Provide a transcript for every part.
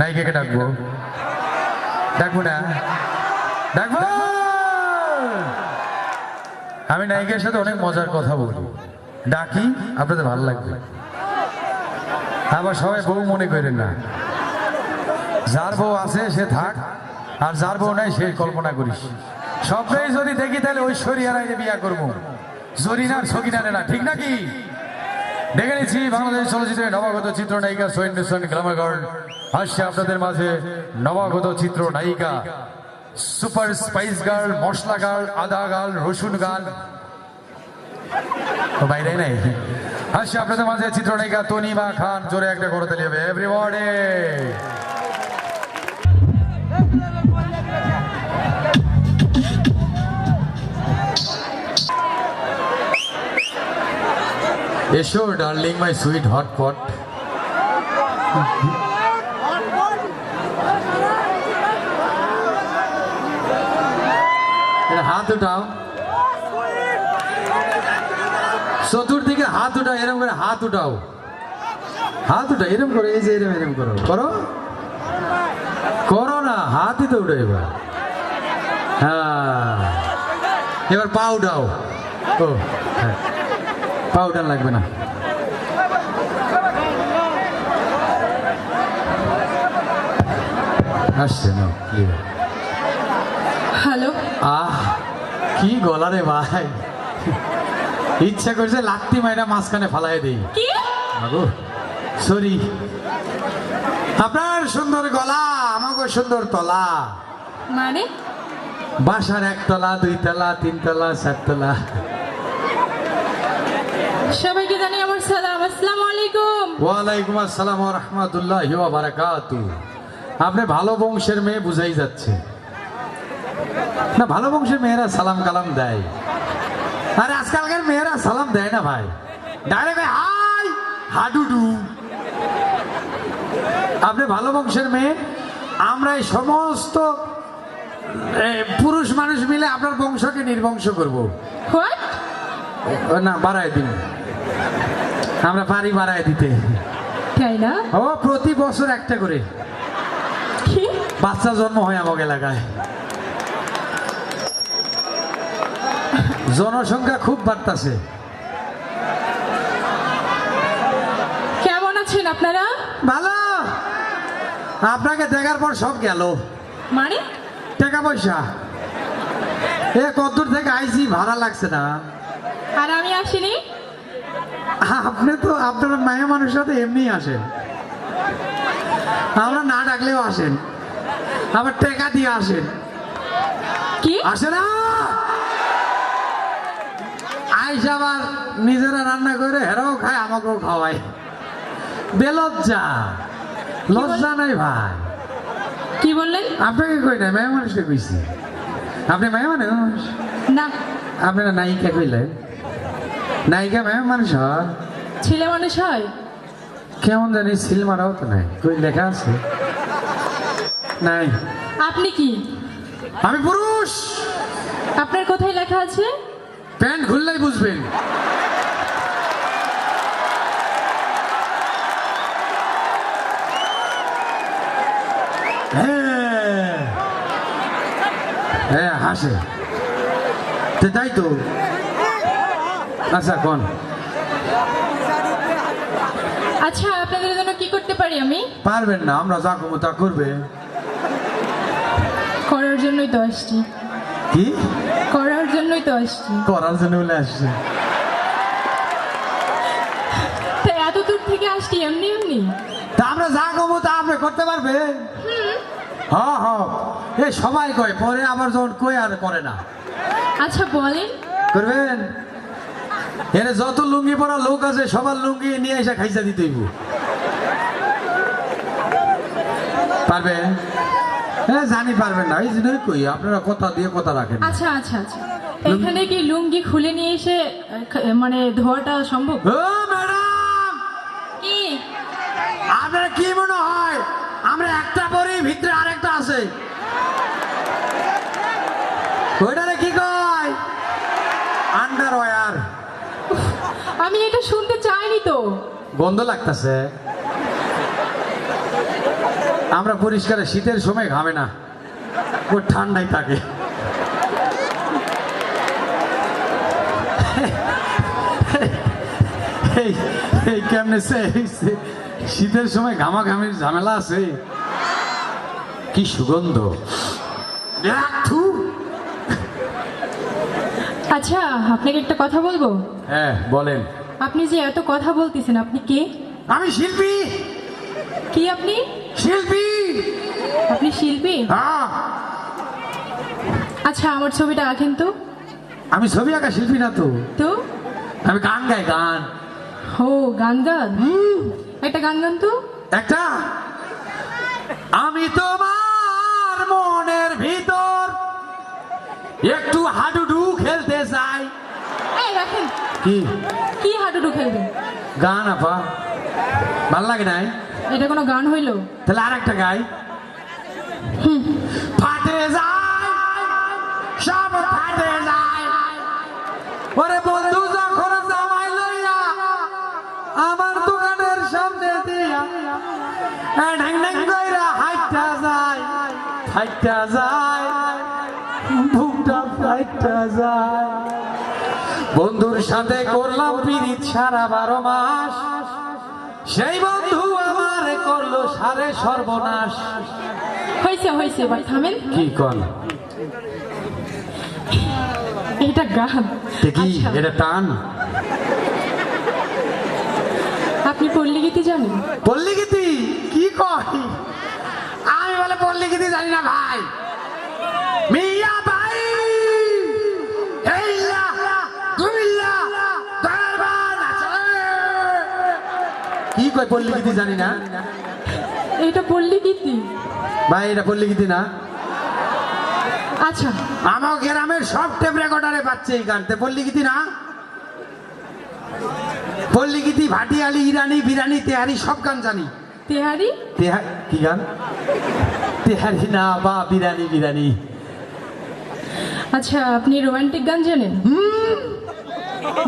নায়িকাকে ডাকবো। ডাকবো না? ডাকবো! আমি নায়িকার সাথে অনেক মজার কথা বলি। ডাকি, আপনাদের ভালো লাগবে। আবার সবাই বউ মনে করেন না। যার বউ আছে, সে থাক। আর যার বউ নাই, সে কল্পনা করিস। স্বপ্নেই যদি দেখি, তাহলে ঐশ্বরিয়া রায়কে বিয়া করব। জরিনার সকিনারে না ঠিক নাকি? দেখে নিচ্ছি বাংলাদেশ চলচ্চিত্রের নবাগত চিত্র নায়িকা সৈন্য সোন গ্লামার গার্ল আসছে আপনাদের মাঝে নবাগত চিত্র নায়িকা সুপার স্পাইস গার্ল, মশলা গার্ল, আদা গার্ল, রসুন গার্ল। বাইরে নাই। আসছে আপনাদের মাঝে চিত্রনায়িকা তনিমা খান, জোরে একটা করে তালি হবে এভরিবডি এসো darling my sweet hot pot হাত উঠাও। চতুর্দিকে হাত উঠাও, এরম করে হাত উঠাও। হাত উঠাও, এরম করো, এই যে এরম এরম করো। করো? করো না, হাতই তো উঠো এবার। হ্যাঁ। এবার পা উঠাও। ও হ্যাঁ। পা উঠান লাগবে না। আসছে না। হ্যালো। আহ কি গলা রে ভাই। ইচ্ছা করছে লাত্তি মাইরা মাঝখানে ফালাই দেই। সরি। আপনার সুন্দর গলা আমাকে সুন্দর তলা। মানে? বাসার একতলা দুইতলা তিনতলা চারতলা। সবাইকে জানি আমার সালাম। আসসালামু আলাইকুম। ওয়ালাইকুম আসসালাম রহমতুল্লাহ বারাকাতু। আপনি ভালো বংশের মেয়ে বুঝাই যাচ্ছে। না ভালো বংশের মেয়েরা সালাম কালাম দেয়। আরে আজকালকার মেয়েরা সালাম দেয় না ভাই। ডাইরেক্ট হাই হাডুডু। আপনি ভালো বংশের মেয়ে আমরা এই সমস্ত পুরুষ মানুষ মিলে আপনার বংশকে নির্বংশ করব। না বাড়ায় দিন। আমরা পারি বাড়ায় দিতে। তাই না? ও প্রতি বছর একটা করে। কি? বাচ্চা জন্ম হয় আমাকে এলাকায়। জনসংখ্যা খুব বাড়তাছে। কেমন আছেন আপনারা? ভালো। আপনাকে দেখার পর সব গেল। মানে? টাকা পয়সা। এ কতদূর থেকে আইছি ভাড়া লাগছে না। আর আমি আসিনি? আপনি তো আপনার মায়া মানুষের সাথে এমনি আসেন। আমরা না ডাকলেও আসেন। আবার টেকা দিয়ে আসেন। কি? আসে না। আইস আবার নিজেরা রান্না করে হেরাও খায় আমাকেও খাওয়ায়। বেলজ্জা। লজ্জা নাই ভাই। কি বললেন? আপনাকে কই না মেয়ে মানুষকে কইছি। আপনি মেয়ে মানুষ? না। আপনারা নায়িকা কইলেন? নায়িকা মেয়ে মানুষ হয়। ছেলে মানুষ হয়? কেমন জানি সিল মারাও তো নাই। কই লেখা আছে? নাই। আপনি কি? আমি পুরুষ! আপনার কোথায় লেখা আছে? প্যান্ট খুললেই বুঝবেন। হ্যাঁ। হ্যাঁ হাসে। তো তাই তো। আচ্ছা কোন? আচ্ছা আপনাদের জন্য কি করতে পারি আমি? পারবেন না আমরা যা করব তা করবে। করার জন্যই তো আসছি। কি? করার জন্যই তো আসছি। করার জন্য বলে আসছে। তাই এত দূর থেকে আসছি এমনি এমনি? তা আমরা যা করব তা আপনি করতে পারবে? হ্যাঁ হ্যাঁ এ সবাই কয় পরে আবার যখন কই আর করে না। আচ্ছা বলেন। করবেন? এখানে যত লুঙ্গি পরা লোক আছে সবার লুঙ্গি নিয়ে এসে খাইসা দিতে পারবেন হ্যাঁ জানি পারবেন না। এই জন্যই কই আপনারা কথা দিয়ে কথা রাখেন আচ্ছা আচ্ছা আচ্ছা। এখানে কি লুঙ্গি খুলে নিয়ে এসে মানে ধোয়াটা সম্ভব? ও ম্যাডাম! কি? আপনার কি মনে হয় আমরা একটা পরি ভিতরে আরেকটা আছে ওইটারে কি কয় আন্ডারওয়্যার আমি এটা শুনতে চাইনি তো। গন্ধ লাগতেছে। আমরা পরিষ্কারে শীতের সময় ঘামে না। ও ঠান্ডায় থাকে। এই কেমনে সে শীতের সময় ঘামা ঘামাঘামির ঝামেলা আছে? কি সুগন্ধ। আচ্ছা আপনাকে একটা কথা বলব? হ্যাঁ বলেন। আপনি যে এত কথা বলতেছেন আপনি কে? আমি শিল্পী। কি আপনি? শিল্পী। আপনি শিল্পী? হ্যাঁ। আচ্ছা আমার ছবিটা আঁকেন তো। আমি ছবি আঁকা শিল্পী না তো। তো? আমি গান গাই গান। ও গান গান? একটা গান গান তো? একটা? আমি তোমার মনের ভিতর একটু হাডুডু খেলতে চাই এই রাখেন কি? কি হাডুডু খেলবেন গান আপা। ভালো লাগে নাই? এটা কোনো গান হইল? তাহলে আর একটা গাই ফাটে যায় সব ফাটে যায়। ওরে বন্ধু যখন জামাই লইয়া আমার দোকানের সামনে দিয়া এ ঢ্যাং ঢ্যাং কইরা হাইটা যায় হাইটা যায় বুকটা ফাইটা যায়। বন্ধুর সাথে করলাম পিরিত সারা বারো মাস। সেই বন্ধু আমার করল সারে সর্বনাশ। হয়েছে হয়েছে এবার থামেন। কি কন? এটা গান। কি? আচ্ছা, এটা টান? আপনি পল্লী গীতি জানেন? পল্লী গীতি কি কয়? আমি বলে পল্লী গীতি জানি না ভাই। কি কয় পল্লী গীতি জানি না? এটা পল্লী গীতি? ভাই এটা পল্লী গীতি না? আচ্ছা। আমার গ্রামের সব টেপ রেকর্ডারে পাচ্ছে এই গানতে। পল্লী গীতি না? পল্লী গীতি ভাটিয়ালি ইরানি বিরানি তেহারি সব গান জানি। তেহারি? তেহা কি গান? তেহারি না বা বিরানি বিরানি। আচ্ছা আপনি রোমান্টিক গান জানেন?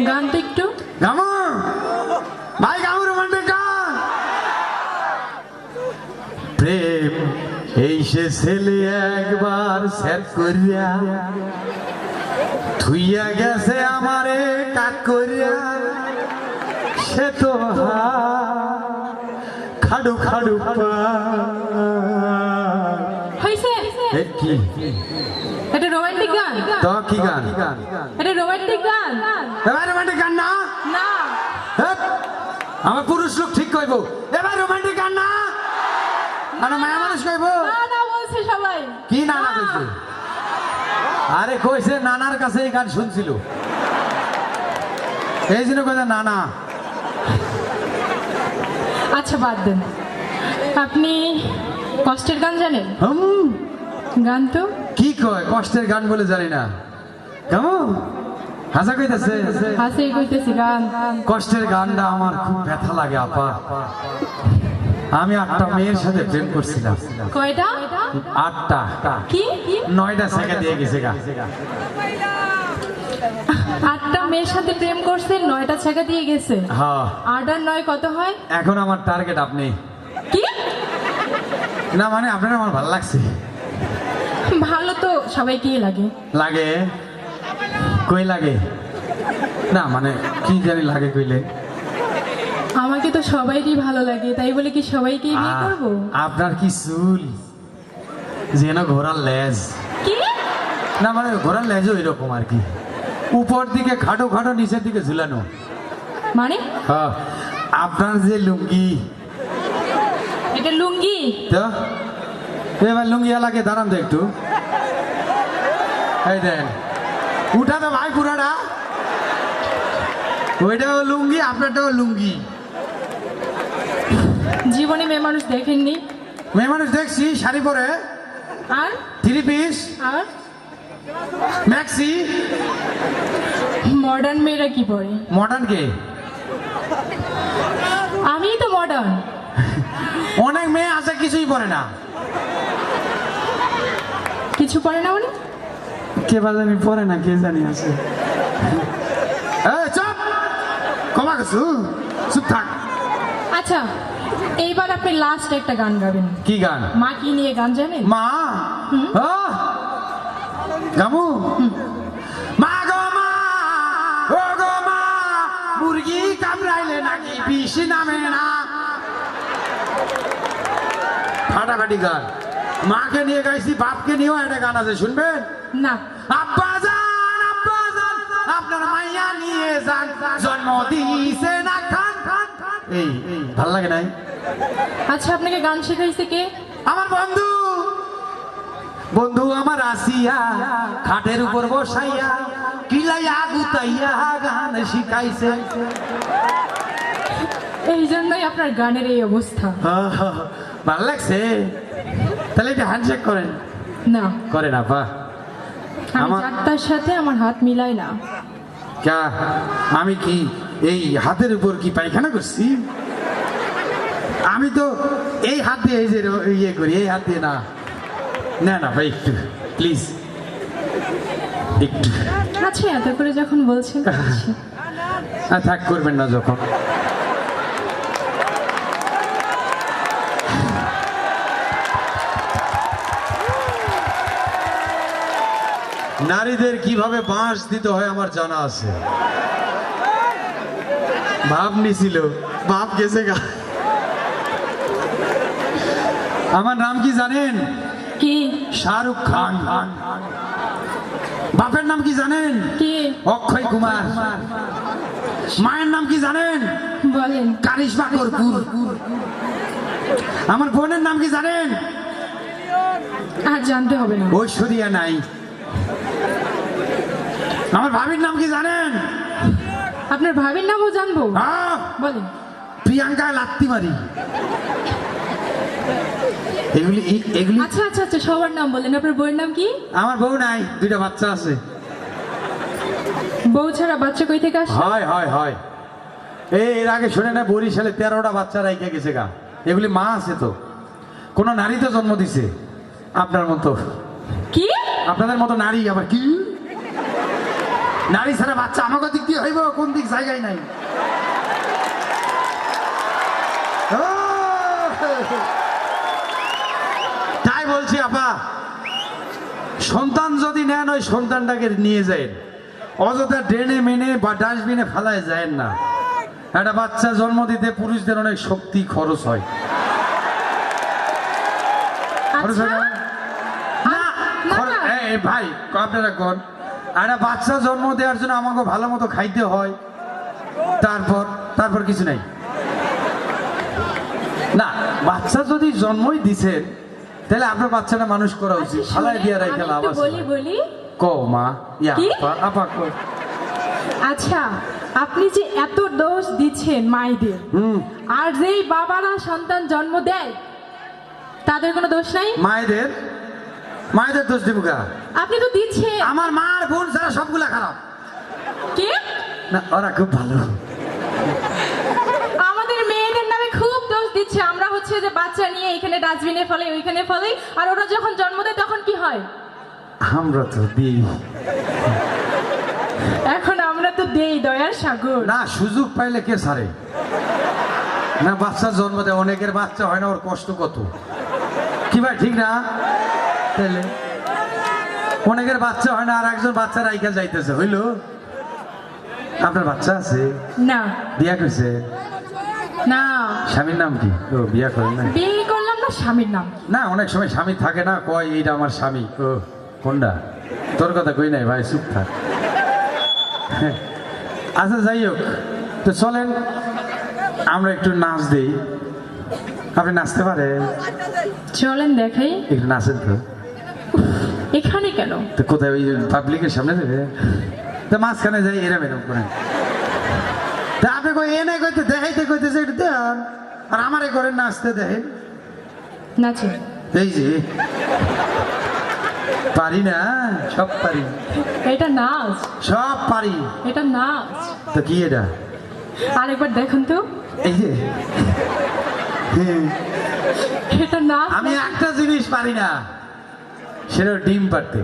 গান তো একটু গামু ভাই গামু রোমান্টিক গান প্রেম এই সে ছেলে একবার সেট করিয়া থুইয়া গেছে আমারে কাক করিয়া। সে তো খাডু খাডু কি? এটা রোমান্টিক গান? তো কি গান? এটা রোমান্টিক গান। এবার রোমান্টিক গান না? না। আমার পুরুষ লোক ঠিক কইব। এবার রোমান্টিক গান না? মানে মায়া মানুষ কইব? না না বলছে সবাই। কি নানা কইছে আরে কইছে নানার কাছে এই গান শুনছিল। এই জন্য কইছে নানা। আচ্ছা বাদ দেন। আপনি কষ্টের গান জানেন? হুম। গান তো? কি কয়? কষ্টের গান বলে জানি না। কেমন? হাসা কইতেছে? হাসে কইতেছি গান। কষ্টের গানটা আমার খুব ব্যথা লাগে আপা। আমি আটটা মেয়ের সাথে প্রেম করছিলাম। কয়টা? আটটা। কি? কি নয়টা সেকে দিয়ে গেছে গা। আটটা মেয়ের সাথে প্রেম করছে নয়টা ছেঁকা দিয়ে গেছে। হ্যাঁ। আট আর নয় কত হয়? এখন আমার টার্গেট আপনি। কি? না মানে আপনার আমার ভালো লাগছে। ভালো তো সবাইকেই লাগে? লাগে। কই লাগে? না মানে কি জানি লাগে কইলে। আমাকে তো সবাইকেই ভালো লাগে তাই বলে কি সবাইকেই বিয়ে করব? আপনার কি চুল? যেন ঘোড়ার লেজ। কি? না মানে ঘোড়ার লেজও এরকম আর কি। উপর দিকে খাটো খাটো নিচের দিকে ঝুলানো। মানে? হ্যাঁ, আপনার যে লুঙ্গি। এটা লুঙ্গি? তো? এবার লুঙ্গি এলাকে দাঁড়ান তো একটু। এই দেন। উঠা তো ভাই পুরাটা। ওইটাও লুঙ্গি আপনারটাও লুঙ্গি। জীবনে মেয়ে মানুষ দেখেননি। মেয়ে মানুষ দেখছি শাড়ি পরে। আর? থ্রি পিস আর? ম্যাক্সি মডার্ন মেয়েরা কি পরে? মডার্ন কে? আমিই তো মডার্ন অনেক মেয়ে আছে কিছুই পরে না। কিছু পরে না মানে কে বাজানি পরে না কে জানি আছে। চুপ! কমা গেছু চুপ থাক। আচ্ছা এইবার আপনি লাস্ট একটা গান গাবেন। কি গান? মা কি নিয়ে গান জানেন? মা! গামু? মা গো মা! ও গো মা! মুরগি কামড়াইলে নাকি বিষ নামে না? ফাটাফাটি গান। মাকে নিয়ে গাইছি বাপকে নিয়েও একটা গান আছে শুনবেন? না। আব্বা যান আব্বা যান আপনার মাইয়া নিয়ে যান। জন্ম দিছে না খান এই ভালো লাগে নাই? আচ্ছা আপনাকে গান শেখাইছে কে? আমার বন্ধু বন্ধু আমার আসিয়া খাটের উপর বসাইয়া কিলাইয়া গুতাইয়া গান শিখাইছে। এই জন্যই আপনার গানের এই অবস্থা। ভালো লাগছে? তাহলে এটা হ্যান্ডশেক করেন। না। করেন আপা। আমি আমার- যাত্রার সাথে আমার হাত মিলাই না। আমি কি? এই হাতের উপর কি পায়খানা করছি? আমি তো এই হাত দিয়ে এই যে ইয়ে করি এই হাত দিয়ে না। না না ভাই একটু প্লিজ একটু। আচ্ছা এত করে যখন বলছেন আচ্ছা। থাক করবেন না যখন। নারীদের কীভাবে বাঁশ দিতে হয় আমার জানা আছে। ভাব নিছিল। বাপ গেছে গা। আমার নাম কি জানেন? কি? শাহরুখ খান। বাপের নাম কি জানেন? কি? অক্ষয় কুমার। মায়ের নাম কি জানেন? বলেন। কারিশমা কর্পুর। আমার বোনের নাম কি জানেন? আর জানতে হবে না। ঐশ্বরিয়া নাই। আমার ভাবির নাম কি জানেন? আপনার ভাবির নামও জানব? বলেন। প্রিয়াঙ্কা লাত্তি মারি এগুলি এগুলি আচ্ছা আচ্ছা আচ্ছা সবার নাম বলেন। আপনার বইয়ের নাম কি? আমার বউ নাই দুইটা বাচ্চা আছে। বউ ছাড়া বাচ্চা কই থেকে আসে হয় হয় হয়। এই এর আগে শুনে না বরিশালে তেরোটা বাচ্চা রাইখে গেছে গা। এগুলি মা আছে তো। কোন নারী তো জন্ম দিছে। আপনার মতো। কি? আপনাদের মতো নারী আবার কি? নারী ছাড়া বাচ্চা আমাকে দিক দিয়ে হইব কোন দিক জায়গায় নাই? তাই বলছি আপা সন্তান যদি নেন ওই সন্তানটাকে নিয়ে যায় অযথা ড্রেনে মেনে বা ডাস্টবিনে ফেলায় যায় না। একটা বাচ্চা জন্ম দিতে পুরুষদের অনেক শক্তি খরচ হয়। ভাই আপনারা কোন? একটা বাচ্চা জন্ম দেওয়ার জন্য আমাকে ভালো মতো খাইতে হয়। তারপর তারপর কিছু নাই। না বাচ্চা যদি জন্মই দিছেন তাহলে আপনার বাচ্চাটা মানুষ করা উচিত। আচ্ছা, ফালাই দিয়ে আমি রেখে লাভ আছে বলি বলি। কও মা ইয়া আপা কও। আচ্ছা আপনি যে এত দোষ দিচ্ছেন মায়েদের হুম। আর যেই বাবারা সন্তান জন্ম দেয় তাদের কোনো দোষ নাই? মায়েদের? মায়েদের দোষ দিব গা আপনি তো দিচ্ছেন আমার মার বোন ছাড়া সবগুলা খারাপ। কি? না ওরা খুব ভালো। আমাদের মেয়েদের নামে খুব দোষ দিচ্ছে। আমরা হচ্ছে যে বাচ্চা নিয়ে এখানে ডাস্টবিনে ফলে ওইখানে ফলে আর ওরা যখন জন্ম দেয় তখন কি হয়? আমরা তো দিই। এখন আমরা তো দেই দয়ার সাগর। না সুযোগ পাইলে কে সারে না বাচ্চা জন্ম দেয় অনেকের বাচ্চা হয় না ওর কষ্ট কত? কি ভাই ঠিক না? তাহলে অনেকের বাচ্চা হয় না আর একজন বাচ্চা রাইখা যাইতেছে হইল? আপনার বাচ্চা আছে? না। বিয়া করছে না। স্বামীর নাম কি? ও বিয়া করেন না বিয়ে করলাম না স্বামীর নাম। না অনেক সময় স্বামী থাকে না কয় এইটা আমার স্বামী। ও কোনটা? তোর কথা কই নাই ভাই চুপ থাক। আচ্ছা যাই হোক তো চলেন আমরা একটু নাচ দিই। আপনি নাচতে পারেন? চলেন দেখাই। একটু নাচেন তো। কেন? তো কোথায় ওই পাবলিকের সামনে দেবে তো মাঝখানে যাই এরম এরম করে তা আপনি কই এনে কইতে দেখাইতে কইতেছে একটু দেন আর আমারে করে নাচতে দেখেন নাচে? এই যে। পারি না সব পারি। এটা নাচ? সব পারি। এটা নাচ? তো কি এটা? আরেকবার দেখুন তো। এই যে। এটা নাচ? আমি একটা জিনিস পারি না। সেটা ডিম পারতে